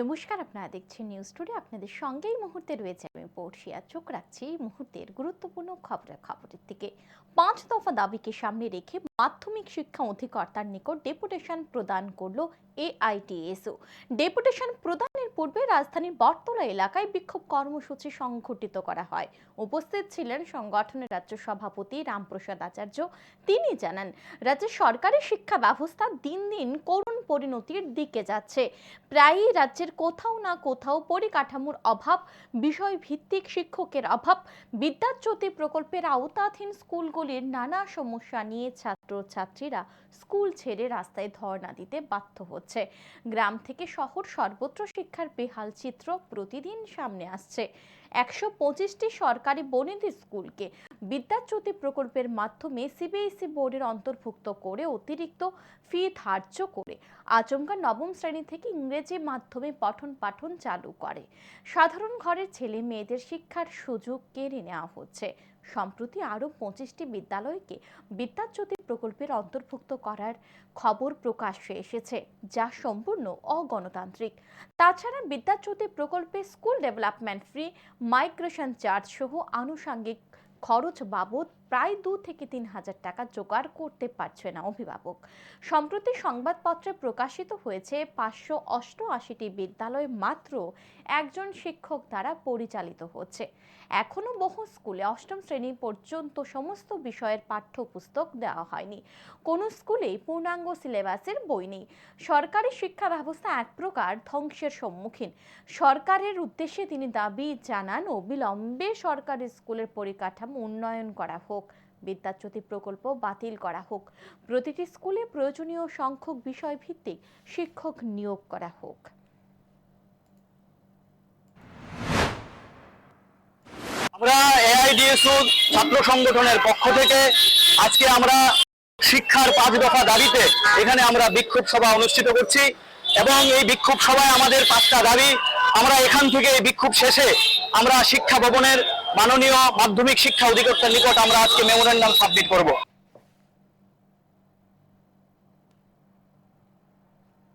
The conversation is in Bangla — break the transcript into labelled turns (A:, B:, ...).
A: নমস্কার, আপনারা দেখছেন নিউজ টুডে আপনাদের সঙ্গে এই মুহূর্তে রয়েছে আমি পড়শিয়া চোখ রাখছি এই মুহূর্তের গুরুত্বপূর্ণ খবরের খবরের দিকে। পাঁচ দফা দাবিকে সামনে রেখে মাধ্যমিক শিক্ষা অধিকর্তার নিকট ডেপুটেশন প্রদান করল এআইটিএসও ডেপুটেশন প্রদানের পূর্বে রাজধানীর বটতলা এলাকায় বিক্ষোভ কর্মসূচি সংঘটিত করা হয়। উপস্থিত ছিলেন সংগঠনের রাজ্য সভাপতি রামপ্রসাদ আচার্য। তিনি জানান রাজ্যের সরকারি শিক্ষা ব্যবস্থা দিন দিন করুণ পরিণতির দিকে যাচ্ছে। প্রায়ই রাজ্যের কোথাও না কোথাও পরিকাঠামোর অভাব বিষয় ভিত্তিক শিক্ষকের অভাব বিদ্যাজ্যোতি প্রকল্পের আওতাধীন স্কুলগুলির নানা সমস্যা নিয়ে ছাত্রছাত্রীরা স্কুল ছেড়ে রাস্তায় ধর্ণা দিতে বাধ্য হচ্ছে। গ্রাম থেকে শহর সর্বত্র শিক্ষার বেহাল চিত্র প্রতিদিন সামনে আসছে। একশো পঁচিশটি সরকারি বনেদি স্কুলকে বিদ্যাজ্যোতি প্রকল্পের মাধ্যমে সিবিএসই বোর্ডের অন্তর্ভুক্ত করে অতিরিক্ত ফি ধার্য করে আচমকা নবম শ্রেণি থেকে ইংরেজি মাধ্যমে পঠন পাঠন চালু করে। সাধারণ ঘরের ছেলে মেয়েদের শিক্ষার সুযোগ কেড়ে নেওয়া হচ্ছে। সম্প্রতি আরও পঁচিশটি বিদ্যালয়কে বিদ্যাজ্যোতি প্রকল্পের অন্তর্ভুক্ত করার খবর প্রকাশ্যে এসেছে, যা সম্পূর্ণ অগণতান্ত্রিক। তাছাড়া বিদ্যাজ্যোতি প্রকল্পে school development free migration charge সহ আনুষাঙ্গিক খরচ বাবদ প্রায় দু থেকে তিন হাজার টাকা জোগাড় করতে পারছে না অভিভাবক। সম্প্রতি সংবাদপত্রে প্রকাশিত হয়েছে, পাঁচশো অষ্টআশিটি বিদ্যালয় মাত্র একজন শিক্ষক দ্বারা পরিচালিত হচ্ছে। এখনও বহু স্কুলে অষ্টম শ্রেণি পর্যন্ত সমস্ত বিষয়ের পাঠ্যপুস্তক দেওয়া হয়নি। কোনো স্কুলেই পূর্ণাঙ্গ সিলেবাসের বই নেই। সরকারি শিক্ষা ব্যবস্থা এক প্রকার ধ্বংসের সম্মুখীন। সরকারের উদ্দেশ্যে তিনি দাবি জানান, অবিলম্বে সরকারি স্কুলের পরিকাঠামো উন্নয়ন করা হোক। বিদ্যাচ্যুতি প্রকল্প বাতিল করা হোক। প্রতিটি স্কুলে প্রয়োজনীয় সংখ্যক বিষয় ভিত্তিক শিক্ষক নিয়োগ করা হোক।
B: আমরা এআইডিএসও ছাত্র সংগঠনের পক্ষ থেকে আজকে আমরা শিক্ষার পাঁচ দফা দাবিতে এখানে আমরা বিক্ষোভ সভা অনুষ্ঠিত করছি এবং এই বিক্ষোভ সভায় আমাদের পাঁচটা দাবি। আমরা এখান থেকে এই বিক্ষোভ শেষে আমরা শিক্ষা ভবনের মাননীয় মাধ্যমিক শিক্ষা অধিকর্তার নিকট আমরা আজকে মেমোরেন্ডাম সাবমিট করব।